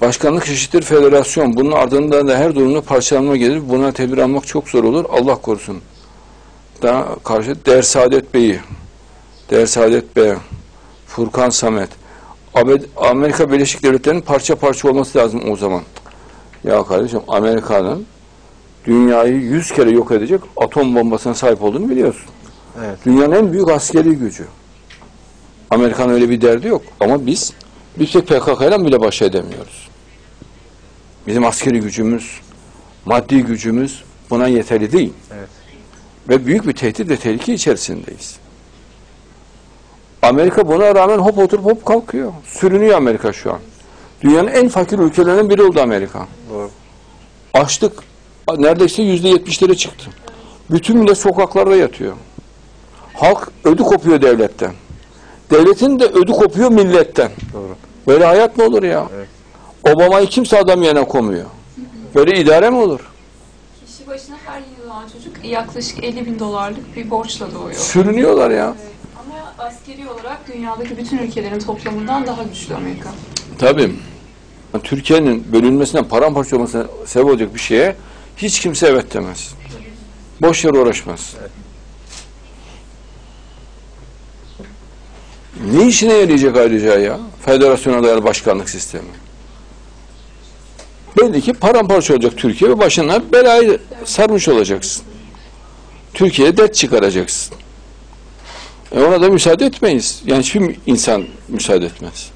Başkanlık eşittir federasyon. Bunun ardından da her durumda parçalanma gelir. Buna tedbir almak çok zor olur. Allah korusun. Daha karşı Der Saadet Bey'i, Der Saadet Bey, Furkan Samet, Amerika Birleşik Devletleri'nin parça parça olması lazım o zaman. Ya kardeşim Amerika'nın dünyayı yüz kere yok edecek atom bombasına sahip olduğunu biliyorsun. Evet. Dünyanın en büyük askeri gücü. Amerikan öyle bir derdi yok. Ama biz tek PKK ile bile baş edemiyoruz. Bizim askeri gücümüz, maddi gücümüz buna yeterli değil. Evet. Ve büyük bir tehdit ve tehlike içerisindeyiz. Amerika buna rağmen hop oturup hop kalkıyor. Sürünüyor Amerika şu an. Dünyanın en fakir ülkelerinden biri oldu Amerika. Doğru. Açlık neredeyse yüzde yetmişlere çıktı. Bütün millet sokaklarda yatıyor. Halk ödü kopuyor devletten. Devletin de ödü kopuyor milletten. Doğru. Böyle hayat mı olur ya? Evet. Obama'yı kimse adam yerine koymuyor. Böyle idare mi olur? Kişi başına her yeni doğan çocuk yaklaşık 50 bin dolarlık bir borçla doğuyor. Sürünüyorlar ya. Evet. Ama askeri olarak dünyadaki bütün ülkelerin toplamından daha güçlü Amerika. Tabii. Türkiye'nin bölünmesine, paramparça olmasına sebep olacak bir şeye hiç kimse evet demez. Boş yere uğraşmaz. Ne işine yarayacak ayrıca ya? Federasyona dayalı başkanlık sistemi. Belli ki paramparça olacak Türkiye ve başına belayı sarmış olacaksın. Türkiye'ye dert çıkaracaksın. E ona da müsaade etmeyiz. Yani hiçbir insan müsaade etmez.